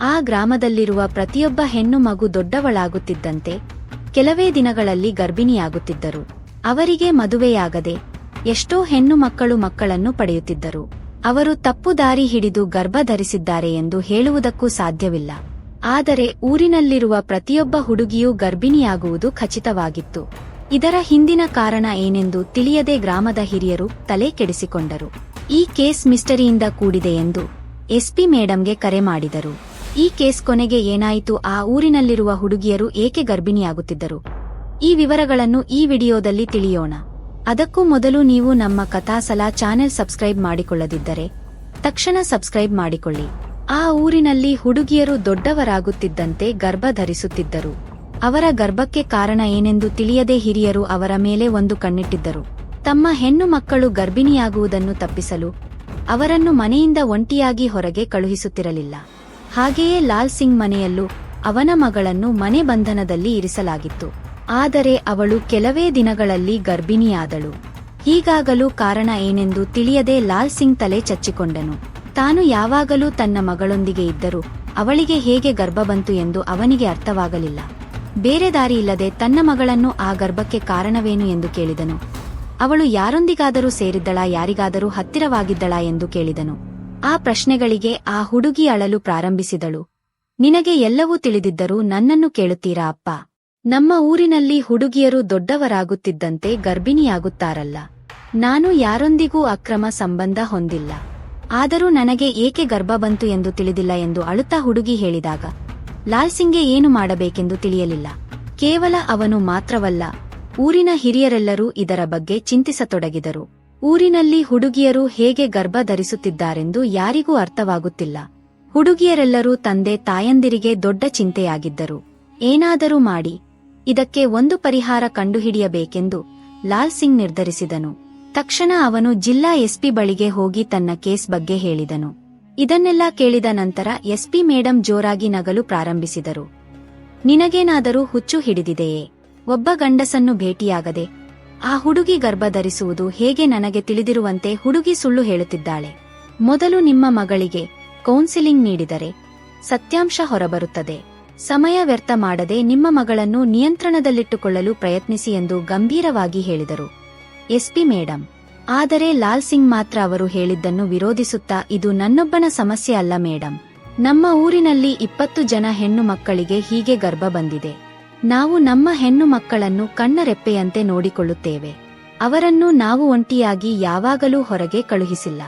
ಆ ಗ್ರಾಮದಲ್ಲಿರುವ ಪ್ರತಿಯೊಬ್ಬ ಹೆಣ್ಣು ಮಗು ದೊಡ್ಡವಳಾಗುತ್ತಿದ್ದಂತೆ ಕೆಲವೇ ದಿನಗಳಲ್ಲಿ ಗರ್ಭಿಣಿಯಾಗುತ್ತಿದ್ದರು. ಅವರಿಗೆ ಮದುವೆಯಾಗದೆ ಎಷ್ಟೋ ಹೆಣ್ಣು ಮಕ್ಕಳು ಮಕ್ಕಳನ್ನು ಪಡೆಯುತ್ತಿದ್ದರು. ಅವರು ತಪ್ಪು ದಾರಿ ಹಿಡಿದು ಗರ್ಭ ಧರಿಸಿದ್ದಾರೆ ಎಂದು ಹೇಳುವುದಕ್ಕೂ ಸಾಧ್ಯವಿಲ್ಲ. ಆದರೆ ಊರಿನಲ್ಲಿರುವ ಪ್ರತಿಯೊಬ್ಬ ಹುಡುಗಿಯೂ ಗರ್ಭಿಣಿಯಾಗುವುದು ಖಚಿತವಾಗಿತ್ತು. ಇದರ ಹಿಂದಿನ ಕಾರಣ ಏನೆಂದು ತಿಳಿಯದೆ ಗ್ರಾಮದ ಹಿರಿಯರು ತಲೆ ಕೆಡಿಸಿಕೊಂಡರು. ಈ ಕೇಸ್ ಮಿಸ್ಟರಿಯಿಂದ ಕೂಡಿದೆ ಎಂದು ಎಸ್ಪಿ ಮೇಡಂಗೆ ಕರೆ ಮಾಡಿದರು. ಈ ಕೇಸ್ ಕೊನೆಗೆ ಏನಾಯಿತು ಆ ಊರಿನಲ್ಲಿರುವ ಹುಡುಗಿಯರು ಏಕೆ ಗರ್ಭಿಣಿಯಾಗುತ್ತಿದ್ದರು? ಈ ವಿವರಗಳನ್ನು ಈ ವಿಡಿಯೋದಲ್ಲಿ ತಿಳಿಯೋಣ. ಅದಕ್ಕೂ ಮೊದಲು ನೀವು ನಮ್ಮ ಕಥಾಸಲ ಚಾನೆಲ್ ಸಬ್ಸ್ಕ್ರೈಬ್ ಮಾಡಿಕೊಳ್ಳದಿದ್ದರೆ ತಕ್ಷಣ ಸಬ್ಸ್ಕ್ರೈಬ್ ಮಾಡಿಕೊಳ್ಳಿ. ಆ ಊರಿನಲ್ಲಿ ಹುಡುಗಿಯರು ದೊಡ್ಡವರಾಗುತ್ತಿದ್ದಂತೆ ಗರ್ಭ ಧರಿಸುತ್ತಿದ್ದರು. ಅವರ ಗರ್ಭಕ್ಕೆ ಕಾರಣ ಏನೆಂದು ತಿಳಿಯದೆ ಹಿರಿಯರು ಅವರ ಮೇಲೆ ಒಂದು ಕಣ್ಣಿಟ್ಟಿದ್ದರು. ತಮ್ಮ ಹೆಣ್ಣು ಮಕ್ಕಳು ಗರ್ಭಿಣಿಯಾಗುವುದನ್ನು ತಪ್ಪಿಸಲು ಅವರನ್ನು ಮನೆಯಿಂದ ಒಂಟಿಯಾಗಿ ಹೊರಗೆ ಕಳುಹಿಸುತ್ತಿರಲಿಲ್ಲ. ಹಾಗೆಯೇ ಲಾಲ್ ಸಿಂಗ್ ಮನೆಯಲ್ಲೂ ಅವನ ಮಗಳನ್ನು ಮನೆ ಬಂಧನದಲ್ಲಿ ಇರಿಸಲಾಗಿತ್ತು. ಆದರೆ ಅವಳು ಕೆಲವೇ ದಿನಗಳಲ್ಲಿ ಗರ್ಭಿಣಿಯಾದಳು. ಹೀಗಾಗಲು ಕಾರಣ ಏನೆಂದು ತಿಳಿಯದೆ ಲಾಲ್ ಸಿಂಗ್ ತಲೆ ಚಚ್ಚಿಕೊಂಡನು. ತಾನು ಯಾವಾಗಲೂ ತನ್ನ ಮಗಳೊಂದಿಗೆ ಇದ್ದರೂ ಅವಳಿಗೆ ಹೇಗೆ ಗರ್ಭ ಬಂತು ಎಂದು ಅವನಿಗೆ ಅರ್ಥವಾಗಲಿಲ್ಲ. ಬೇರೆ ದಾರಿಯಿಲ್ಲದೆ ತನ್ನ ಮಗಳನ್ನು ಆ ಗರ್ಭಕ್ಕೆ ಕಾರಣವೇನು ಎಂದು ಕೇಳಿದನು. ಅವಳು ಯಾರೊಂದಿಗಾದರೂ ಸೇರಿದ್ದಳಾ ಯಾರಿಗಾದರೂ ಹತ್ತಿರವಾಗಿದ್ದಳಾ ಎಂದು ಕೇಳಿದನು. ಆ ಪ್ರಶ್ನೆಗಳಿಗೆ ಆ ಹುಡುಗಿ ಅಳಲು ಪ್ರಾರಂಭಿಸಿದಳು. ನಿನಗೆ ಎಲ್ಲವೂ ತಿಳಿದಿದ್ದರೂ ನನ್ನನ್ನು ಕೇಳುತ್ತೀರಾ ಅಪ್ಪ? ನಮ್ಮ ಊರಿನಲ್ಲಿ ಹುಡುಗಿಯರು ದೊಡ್ಡವರಾಗುತ್ತಿದ್ದಂತೆ ಗರ್ಭಿಣಿಯಾಗುತ್ತಾರಲ್ಲ. ನಾನು ಯಾರೊಂದಿಗೂ ಅಕ್ರಮ ಸಂಬಂಧ ಹೊಂದಿಲ್ಲ. ಆದರೂ ನನಗೆ ಏಕೆ ಗರ್ಭ ಬಂತು ಎಂದು ತಿಳಿದಿಲ್ಲ ಎಂದು ಅಳುತ್ತಾ ಹುಡುಗಿ ಹೇಳಿದಾಗ, ಲಾಲ್ ಸಿಂಗ್ಗೆ ಏನು ಮಾಡಬೇಕೆಂದು ತಿಳಿಯಲಿಲ್ಲ. ಕೇವಲ ಅವನು ಮಾತ್ರವಲ್ಲ, ಊರಿನ ಹಿರಿಯರೆಲ್ಲರೂ ಇದರ ಬಗ್ಗೆ ಚಿಂತಿಸತೊಡಗಿದರು. ಊರಿನಲ್ಲಿ ಹುಡುಗಿಯರು ಹೇಗೆ ಗರ್ಭ ಧರಿಸುತ್ತಿದ್ದಾರೆಂದು ಯಾರಿಗೂ ಅರ್ಥವಾಗುತ್ತಿಲ್ಲ. ಹುಡುಗಿಯರೆಲ್ಲರೂ ತಂದೆ ತಾಯಂದಿರಿಗೆ ದೊಡ್ಡ ಚಿಂತೆಯಾಗಿದ್ದರು. ಏನಾದರೂ ಮಾಡಿ. ಇದಕ್ಕೆ ಒಂದು ಪರಿಹಾರ ಕಂಡುಹಿಡಿಯಬೇಕೆಂದು ಲಾಲ್ ಸಿಂಗ್ ನಿರ್ಧರಿಸಿದನು. ತಕ್ಷಣ ಅವನು ಜಿಲ್ಲಾ ಎಸ್ಪಿ ಬಳಿಗೆ ಹೋಗಿ ತನ್ನ ಕೇಸ್ ಬಗ್ಗೆ ಹೇಳಿದನು. ಇದನ್ನೆಲ್ಲ ಕೇಳಿದ ನಂತರ ಎಸ್ಪಿ ಮೇಡಂ ಜೋರಾಗಿ ನಗಲು ಪ್ರಾರಂಭಿಸಿದರು. ನಿನಗೇನಾದರೂ ಹುಚ್ಚು ಹಿಡಿದಿದೆಯೇ? ಒಬ್ಬ ಗಂಡಸನ್ನು ಭೇಟಿಯಾಗದೆ ಆ ಹುಡುಗಿ ಗರ್ಭ ಧರಿಸುವುದು ಹೇಗೆ ನನಗೆ ತಿಳಿದಿರುವಂತೆ ಹುಡುಗಿ ಸುಳ್ಳು ಹೇಳುತ್ತಿದ್ದಾಳೆ. ಮೊದಲು ನಿಮ್ಮ ಮಗಳಿಗೆ ಕೌನ್ಸಿಲಿಂಗ್ ನೀಡಿದರೆ ಸತ್ಯಾಂಶ ಹೊರಬರುತ್ತದೆ. ಸಮಯ ವ್ಯರ್ಥ ಮಾಡದೆ ನಿಮ್ಮ ಮಗಳನ್ನು ನಿಯಂತ್ರಣದಲ್ಲಿಟ್ಟುಕೊಳ್ಳಲು ಪ್ರಯತ್ನಿಸಿ ಎಂದು ಗಂಭೀರವಾಗಿ ಹೇಳಿದರು. ಎಸ್ಪಿ ಮೇಡಂ, ಆದರೆ ಲಾಲ್ ಸಿಂಗ್ ಮಾತ್ರ ಅವರು ಹೇಳಿದ್ದನ್ನು ವಿರೋಧಿಸುತ್ತಾ ಇದು ನನ್ನೊಬ್ಬನ ಸಮಸ್ಯೆ ಅಲ್ಲ ಮೇಡಂ. ನಮ್ಮ ಊರಿನಲ್ಲಿ ಇಪ್ಪತ್ತು ಜನ ಹೆಣ್ಣು ಮಕ್ಕಳಿಗೆ ಹೀಗೆ ಗರ್ಭ ಬಂದಿದೆ. ನಾವು ನಮ್ಮ ಹೆಣ್ಣು ಮಕ್ಕಳನ್ನು ಕಣ್ಣರೆಪ್ಪೆಯಂತೆ ನೋಡಿಕೊಳ್ಳುತ್ತೇವೆ. ಅವರನ್ನು ನಾವು ಒಂಟಿಯಾಗಿ ಯಾವಾಗಲೂ ಹೊರಗೆ ಕಳುಹಿಸಿಲ್ಲ.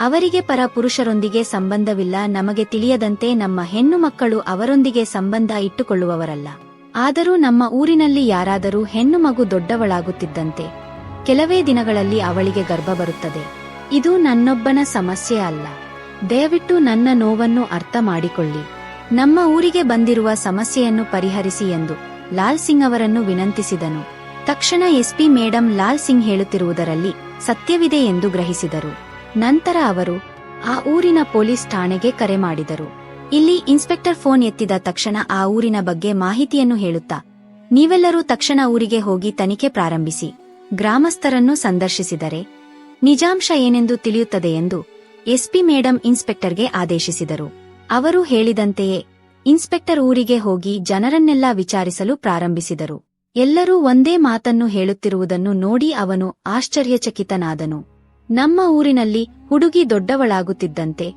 ಅವರಿಗೆ ಪರ ಪುರುಷರೊಂದಿಗೆ ಸಂಬಂಧವಿಲ್ಲ ನಮಗೆ ತಿಳಿಯದಂತೆ ನಮ್ಮ ಹೆಣ್ಣು ಮಕ್ಕಳು ಅವರೊಂದಿಗೆ ಸಂಬಂಧ ಇಟ್ಟುಕೊಳ್ಳುವವರಲ್ಲ. ಆದರೂ ನಮ್ಮ ಊರಿನಲ್ಲಿ ಯಾರಾದರೂ ಹೆಣ್ಣು ಮಗು ದೊಡ್ಡವಳಾಗುತ್ತಿದ್ದಂತೆ, ಕೆಲವೇ ದಿನಗಳಲ್ಲಿ ಅವಳಿಗೆ ಗರ್ಭ ಬರುತ್ತದೆ. ಇದು ನನ್ನೊಬ್ಬನ ಸಮಸ್ಯೆ ಅಲ್ಲ. ದಯವಿಟ್ಟು ನನ್ನ ನೋವನ್ನು ಅರ್ಥ ಮಾಡಿಕೊಳ್ಳಿ. ನಮ್ಮ ಊರಿಗೆ ಬಂದಿರುವ ಸಮಸ್ಯೆಯನ್ನು ಪರಿಹರಿಸಿ ಎಂದು ಲಾಲ್ ಸಿಂಗ್ ಅವರನ್ನು ವಿನಂತಿಸಿದನು. ತಕ್ಷಣ ಎಸ್ಪಿ ಮೇಡಂ ಲಾಲ್ ಸಿಂಗ್ ಹೇಳುತ್ತಿರುವುದರಲ್ಲಿ ಸತ್ಯವಿದೆ ಎಂದು ಗ್ರಹಿಸಿದರು. ನಂತರ ಅವರು ಆ ಊರಿನ ಪೊಲೀಸ್ ಠಾಣೆಗೆ ಕರೆ ಮಾಡಿದರು. ಇಲ್ಲಿ ಇನ್ಸ್ಪೆಕ್ಟರ್ ಫೋನ್ ಎತ್ತಿದ ತಕ್ಷಣ ಆ ಊರಿನ ಬಗ್ಗೆ ಮಾಹಿತಿಯನ್ನು ಹೇಳುತ್ತಾ, ನೀವೆಲ್ಲರೂ ತಕ್ಷಣ ಊರಿಗೆ ಹೋಗಿ ತನಿಖೆ ಪ್ರಾರಂಭಿಸಿ. ಗ್ರಾಮಸ್ಥರನ್ನು ಸಂದರ್ಶಿಸಿದರೆ ನಿಜಾಂಶ ಏನೆಂದು ತಿಳಿಯುತ್ತದೆ ಎಂದು ಎಸ್ಪಿ ಮೇಡಂ ಇನ್ಸ್ಪೆಕ್ಟರ್ಗೆ ಆದೇಶಿಸಿದರು. ಅವರು ಹೇಳಿದಂತೆಯೇ ಇನ್ಸ್ಪೆಕ್ಟರ್ ಊರಿಗೆ ಹೋಗಿ ಜನರನ್ನೆಲ್ಲ ವಿಚಾರಿಸಲು ಪ್ರಾರಂಭಿಸಿದರು. ಎಲ್ಲರೂ ಒಂದೇ ಮಾತನ್ನು ಹೇಳುತ್ತಿರುವುದನ್ನು ನೋಡಿ ಅವನು ಆಶ್ಚರ್ಯಚಕಿತನಾದನು. ನಮ್ಮ ಊರಿನಲ್ಲಿ ಹುಡುಗಿ ದೊಡ್ಡವಳಾಗುತ್ತಿದ್ದಂತೆ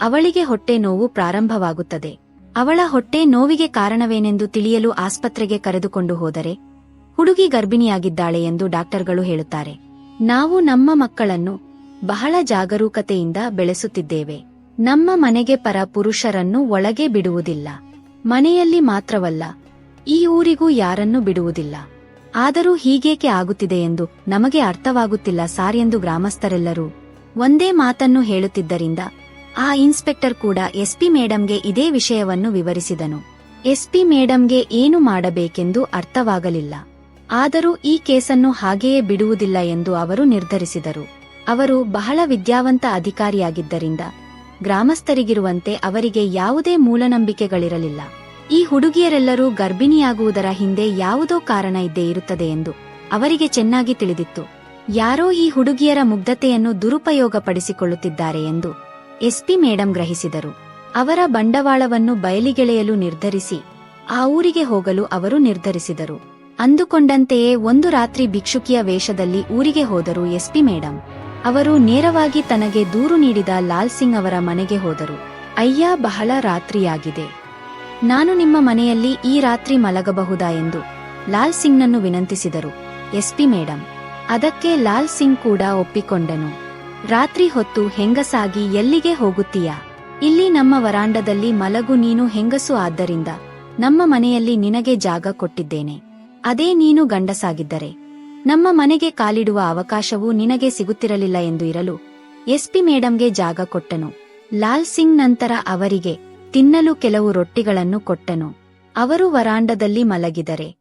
ಅವಳಿಗೆ ಹೊಟ್ಟೆ ನೋವು ಪ್ರಾರಂಭವಾಗುತ್ತದೆ. ಅವಳ ಹೊಟ್ಟೆ ನೋವಿಗೆ ಕಾರಣವೇನೆಂದು ತಿಳಿಯಲು ಆಸ್ಪತ್ರೆಗೆ ಕರೆದುಕೊಂಡು ಹೋದರೆ ಹುಡುಗಿ ಗರ್ಭಿಣಿಯಾಗಿದ್ದಾಳೆ ಎಂದು ಡಾಕ್ಟರ್ಗಳು ಹೇಳುತ್ತಾರೆ. ನಾವು ನಮ್ಮ ಮಕ್ಕಳನ್ನು ಬಹಳ ಜಾಗರೂಕತೆಯಿಂದ ಬೆಳೆಸುತ್ತಿದ್ದೇವೆ. ನಮ್ಮ ಮನೆಗೆ ಪರ ಪುರುಷರನ್ನು ಒಳಗೆ ಬಿಡುವುದಿಲ್ಲ. ಮನೆಯಲ್ಲಿ ಮಾತ್ರವಲ್ಲ, ಈ ಊರಿಗೂ ಯಾರನ್ನು ಬಿಡುವುದಿಲ್ಲ. ಆದರೂ ಹೀಗೇಕೆ ಆಗುತ್ತಿದೆ ಎಂದು ನಮಗೆ ಅರ್ಥವಾಗುತ್ತಿಲ್ಲ ಸಾರ್ ಎಂದು ಗ್ರಾಮಸ್ಥರೆಲ್ಲರೂ. ಒಂದೇ ಮಾತನ್ನು ಹೇಳುತ್ತಿದ್ದರಿಂದ, ಆ ಇನ್ಸ್ಪೆಕ್ಟರ್ ಕೂಡ ಎಸ್ಪಿ ಮೇಡಂಗೆ ಇದೇ ವಿಷಯವನ್ನು ವಿವರಿಸಿದನು. ಎಸ್ಪಿ ಮೇಡಂಗೆ ಏನು ಮಾಡಬೇಕೆಂದು ಅರ್ಥವಾಗಲಿಲ್ಲ. ಆದರೂ ಈ ಕೇಸನ್ನು ಹಾಗೆಯೇ ಬಿಡುವುದಿಲ್ಲ ಎಂದು ಅವರು ನಿರ್ಧರಿಸಿದರು. ಅವರು ಬಹಳ ವಿದ್ಯಾವಂತ ಅಧಿಕಾರಿಯಾಗಿದ್ದರಿಂದ ಗ್ರಾಮಸ್ಥರಿಗಿರುವಂತೆ ಅವರಿಗೆ ಯಾವುದೇ ಮೂಲನಂಬಿಕೆಗಳಿರಲಿಲ್ಲ. ಈ ಹುಡುಗಿಯರೆಲ್ಲರೂ ಗರ್ಭಿಣಿಯಾಗುವುದರ ಹಿಂದೆ ಯಾವುದೋ ಕಾರಣ ಇದ್ದೇ ಇರುತ್ತದೆ ಎಂದು ಅವರಿಗೆ ಚೆನ್ನಾಗಿ ತಿಳಿದಿತ್ತು. ಯಾರೋ ಈ ಹುಡುಗಿಯರ ಮುಗ್ಧತೆಯನ್ನು ದುರುಪಯೋಗಪಡಿಸಿಕೊಳ್ಳುತ್ತಿದ್ದಾರೆ ಎಂದು ಎಸ್ಪಿ ಮೇಡಂ ಗ್ರಹಿಸಿದರು. ಅವರ ಬಂಡವಾಳವನ್ನು ಬಯಲಿಗೆಳೆಯಲು ನಿರ್ಧರಿಸಿ ಆ ಊರಿಗೆ ಹೋಗಲು ಅವರು ನಿರ್ಧರಿಸಿದರು. ಅಂದುಕೊಂಡಂತೆಯೇ ಒಂದು ರಾತ್ರಿ ಭಿಕ್ಷುಕಿಯ ವೇಷದಲ್ಲಿ ಊರಿಗೆ ಹೋದರು ಎಸ್ಪಿ ಮೇಡಂ. ಅವರು ನೇರವಾಗಿ ತನಗೆ ದೂರು ನೀಡಿದ ಲಾಲ್ ಸಿಂಗ್ ಅವರ ಮನೆಗೆ ಹೋದರು. ಅಯ್ಯ, ಬಹಳ ರಾತ್ರಿಯಾಗಿದೆ. ನಾನು ನಿಮ್ಮ ಮನೆಯಲ್ಲಿ ಈ ರಾತ್ರಿ ಮಲಗಬಹುದಾ ಎಂದು ಲಾಲ್ ಸಿಂಗ್ನನ್ನು ವಿನಂತಿಸಿದರು. ಎಸ್ಪಿ ಮೇಡಂ, ಅದಕ್ಕೆ ಲಾಲ್ ಸಿಂಗ್ ಕೂಡ ಒಪ್ಪಿಕೊಂಡನು. ರಾತ್ರಿ ಹೊತ್ತು ಹೆಂಗಸಾಗಿ ಎಲ್ಲಿಗೆ ಹೋಗುತ್ತೀಯಾ? ಇಲ್ಲಿ ನಮ್ಮ ವರಾಂಡದಲ್ಲಿ ಮಲಗು ನೀನು ಹೆಂಗಸು ಆದ್ದರಿಂದ ನಮ್ಮ ಮನೆಯಲ್ಲಿ ನಿನಗೆ ಜಾಗ ಕೊಟ್ಟಿದ್ದೇನೆ. ಅದೇ ನೀನು ಗಂಡಸಾಗಿದ್ದರೆ. ನಮ್ಮ ಮನೆಗೆ ಕಾಲಿಡುವ ಅವಕಾಶವೂ ನಿನಗೆ ಸಿಗುತ್ತಿರಲಿಲ್ಲ ಎಂದು ಇರಲು ಎಸ್ಪಿ ಮೇಡಂಗೆ ಜಾಗ ಕೊಟ್ಟನು. ಲಾಲ್ ಸಿಂಗ್ ನಂತರ ಅವರಿಗೆ ತಿನ್ನಲು ಕೆಲವು ರೊಟ್ಟಿಗಳನ್ನು ಕೊಟ್ಟನು. ಅವರು ವರಾಂಡದಲ್ಲಿ ಮಲಗಿದರೆ.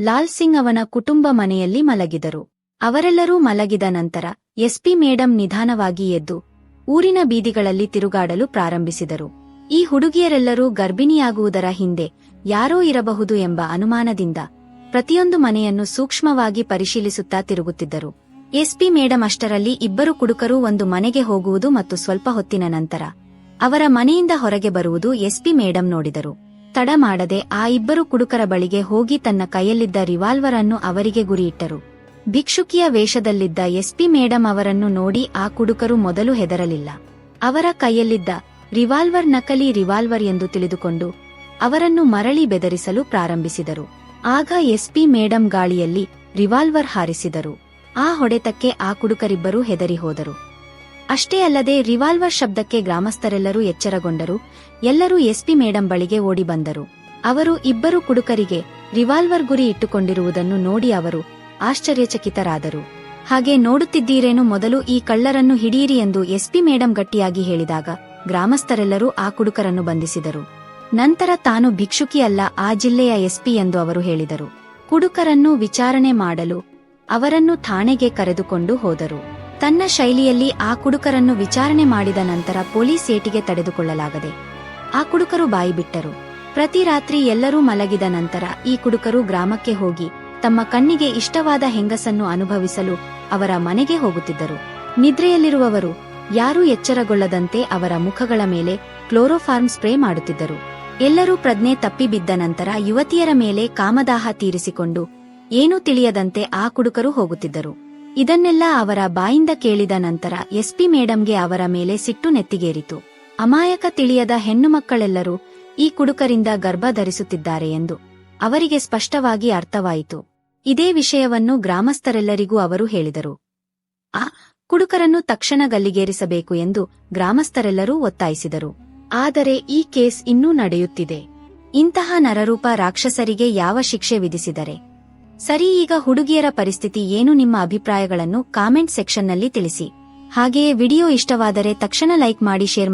ಲಾಲ್ ಸಿಂಗ್ ಅವನ ಕುಟುಂಬ ಮನೆಯಲ್ಲಿ ಮಲಗಿದರು. ಅವರೆಲ್ಲರೂ ಮಲಗಿದ ನಂತರ ಎಸ್ಪಿ ಮೇಡಂ ನಿಧಾನವಾಗಿ ಎದ್ದು ಊರಿನ ಬೀದಿಗಳಲ್ಲಿ ತಿರುಗಾಡಲು ಪ್ರಾರಂಭಿಸಿದರು. ಈ ಹುಡುಗಿಯರೆಲ್ಲರೂ ಗರ್ಭಿಣಿಯಾಗುವುದರ ಹಿಂದೆ ಯಾರೋ ಇರಬಹುದು ಎಂಬ ಅನುಮಾನದಿಂದ ಪ್ರತಿಯೊಂದು ಮನೆಯನ್ನು ಸೂಕ್ಷ್ಮವಾಗಿ ಪರಿಶೀಲಿಸುತ್ತಾ ತಿರುಗುತ್ತಿದ್ದರು. ಎಸ್ಪಿ ಮೇಡಂ ಅಷ್ಟರಲ್ಲಿ ಇಬ್ಬರು ಕುಡುಕರು ಒಂದು ಮನೆಗೆ ಹೋಗುವುದು ಮತ್ತು ಸ್ವಲ್ಪ ಹೊತ್ತಿನ ನಂತರ ಅವರ ಮನೆಯಿಂದ ಹೊರಗೆ ಬರುವುದು ಎಸ್ಪಿ ಮೇಡಂ ನೋಡಿದರು. ತಡ ಮಾಡದೆ ಆ ಇಬ್ಬರು ಕುಡುಕರ ಬಳಿಗೆ ಹೋಗಿ ತನ್ನ ಕೈಯಲ್ಲಿದ್ದ ರಿವಾಲ್ವರ್ ಅನ್ನು ಅವರಿಗೆ ಗುರಿಯಿಟ್ಟರು. ಭಿಕ್ಷುಕಿಯ ವೇಷದಲ್ಲಿದ್ದ ಎಸ್ಪಿ ಮೇಡಂ ಅವರನ್ನು ನೋಡಿ ಆ ಕುಡುಕರು ಮೊದಲು ಹೆದರಲಿಲ್ಲ. ಅವರ ಕೈಯಲ್ಲಿದ್ದ ರಿವಾಲ್ವರ್ ನಕಲಿ ರಿವಾಲ್ವರ್ ಎಂದು ತಿಳಿದುಕೊಂಡು ಅವರನ್ನು ಮರಳಿ ಬೆದರಿಸಲು ಪ್ರಾರಂಭಿಸಿದರು. ಆಗ ಎಸ್ಪಿ ಮೇಡಂ ಗಾಳಿಯಲ್ಲಿ ರಿವಾಲ್ವರ್ ಹಾರಿಸಿದರು. ಆ ಹೊಡೆತಕ್ಕೆ ಆ ಕುಡುಕರಿಬ್ಬರೂ ಹೆದರಿ ಹೋದರು. ಅಷ್ಟೇ ಅಲ್ಲದೆ ರಿವಾಲ್ವರ್ ಶಬ್ದಕ್ಕೆ ಗ್ರಾಮಸ್ಥರೆಲ್ಲರೂ ಎಚ್ಚರಗೊಂಡರು. ಎಲ್ಲರೂ ಎಸ್ಪಿ ಮೇಡಂ ಬಳಿಗೆ ಓಡಿ ಬಂದರು. ಅವರು ಇಬ್ಬರು ಕುಡುಕರಿಗೆ ರಿವಾಲ್ವರ್ ಗುರಿ ಇಟ್ಟುಕೊಂಡಿರುವುದನ್ನು ನೋಡಿ ಅವರು ಆಶ್ಚರ್ಯಚಕಿತರಾದರು. ಹಾಗೆ ನೋಡುತ್ತಿದ್ದೀರೇನು ಮೊದಲು ಈ ಕಳ್ಳರನ್ನು ಹಿಡಿಯಿರಿ ಎಂದು ಎಸ್ಪಿ ಮೇಡಂ ಗಟ್ಟಿಯಾಗಿ ಹೇಳಿದಾಗ ಗ್ರಾಮಸ್ಥರೆಲ್ಲರೂ ಆ ಕುಡುಕರನ್ನು ಬಂಧಿಸಿದರು. ನಂತರ ತಾನು ಭಿಕ್ಷುಕಿಯಲ್ಲ ಆ ಜಿಲ್ಲೆಯ ಎಸ್ಪಿ ಎಂದು ಅವರು ಹೇಳಿದರು. ಕುಡುಕರನ್ನು ವಿಚಾರಣೆ ಮಾಡಲು ಅವರನ್ನು ಠಾಣೆಗೆ ಕರೆದುಕೊಂಡು ಹೋದರು. ತನ್ನ ಶೈಲಿಯಲ್ಲಿ ಆ ಕುಡುಕರನ್ನು ವಿಚಾರಣೆ ಮಾಡಿದ ನಂತರ ಪೊಲೀಸ್ ಏಟಿಗೆ ತಡೆದುಕೊಳ್ಳಲಾಗದೆ ಆ ಕುಡುಕರು ಬಾಯಿಬಿಟ್ಟರು ಪ್ರತಿ ರಾತ್ರಿ ಎಲ್ಲರೂ ಮಲಗಿದ ನಂತರ ಈ ಕುಡುಕರು ಗ್ರಾಮಕ್ಕೆ ಹೋಗಿ ತಮ್ಮ ಕಣ್ಣಿಗೆ ಇಷ್ಟವಾದ ಹೆಂಗಸನ್ನು ಅನುಭವಿಸಲು ಅವರ ಮನೆಗೆ ಹೋಗುತ್ತಿದ್ದರು. ನಿದ್ರೆಯಲ್ಲಿರುವವರು ಯಾರೂ ಎಚ್ಚರಗೊಳ್ಳದಂತೆ ಅವರ ಮುಖಗಳ ಮೇಲೆ ಕ್ಲೋರೋಫಾರ್ಮ್ ಸ್ಪ್ರೇ ಮಾಡುತ್ತಿದ್ದರು. ಎಲ್ಲರೂ ಪ್ರಜ್ಞೆ ತಪ್ಪಿ ಬಿದ್ದ ನಂತರ ಯುವತಿಯರ ಮೇಲೆ ಕಾಮದಾಹ ತೀರಿಸಿಕೊಂಡು, ಏನೂ ತಿಳಿಯದಂತೆ ಆ ಕುಡುಕರು ಹೋಗುತ್ತಿದ್ದರು. ಇದನ್ನೆಲ್ಲ ಅವರ ಬಾಯಿಂದ ಕೇಳಿದ ನಂತರ ಎಸ್ಪಿ ಮೇಡಂಗೆ ಅವರ ಮೇಲೆ ಸಿಟ್ಟು ನೆತ್ತಿಗೇರಿತು. ಅಮಾಯಕ ತಿಳಿಯದ ಹೆಣ್ಣು ಮಕ್ಕಳೆಲ್ಲರೂ ಈ ಕುಡುಕರಿಂದ ಗರ್ಭ ಧರಿಸುತ್ತಿದ್ದಾರೆ ಎಂದು ಅವರಿಗೆ ಸ್ಪಷ್ಟವಾಗಿ ಅರ್ಥವಾಯಿತು. ಇದೇ ವಿಷಯವನ್ನು ಗ್ರಾಮಸ್ಥರೆಲ್ಲರಿಗೂ ಅವರು ಹೇಳಿದರು. ಆ ಕುಡುಕರನ್ನು ತಕ್ಷಣ ಗಲ್ಲಿಗೇರಿಸಬೇಕು ಎಂದು ಗ್ರಾಮಸ್ಥರೆಲ್ಲರೂ ಒತ್ತಾಯಿಸಿದರು. ಆದರೆ ಈ ಕೇಸ್ ಇನ್ನೂ ನಡೆಯುತ್ತಿದೆ. ಇಂತಹ ನರರೂಪ ರಾಕ್ಷಸರಿಗೆ ಯಾವ ಶಿಕ್ಷೆ ವಿಧಿಸಿದರೆ? ಸರಿ, ಈಗ ಹುಡುಗಿಯರ ಪರಿಸ್ಥಿತಿ ಏನು ನಿಮ್ಮ ಅಭಿಪ್ರಾಯಗಳನ್ನು ಕಾಮೆಂಟ್ ಸೆಕ್ಷನ್ನಲ್ಲಿ ತಿಳಿಸಿ. ಹಾಗೆಯೇ ವಿಡಿಯೋ ಇಷ್ಟವಾದರೆ ತಕ್ಷಣ ಲೈಕ್ ಮಾಡಿ, ಶೇರ್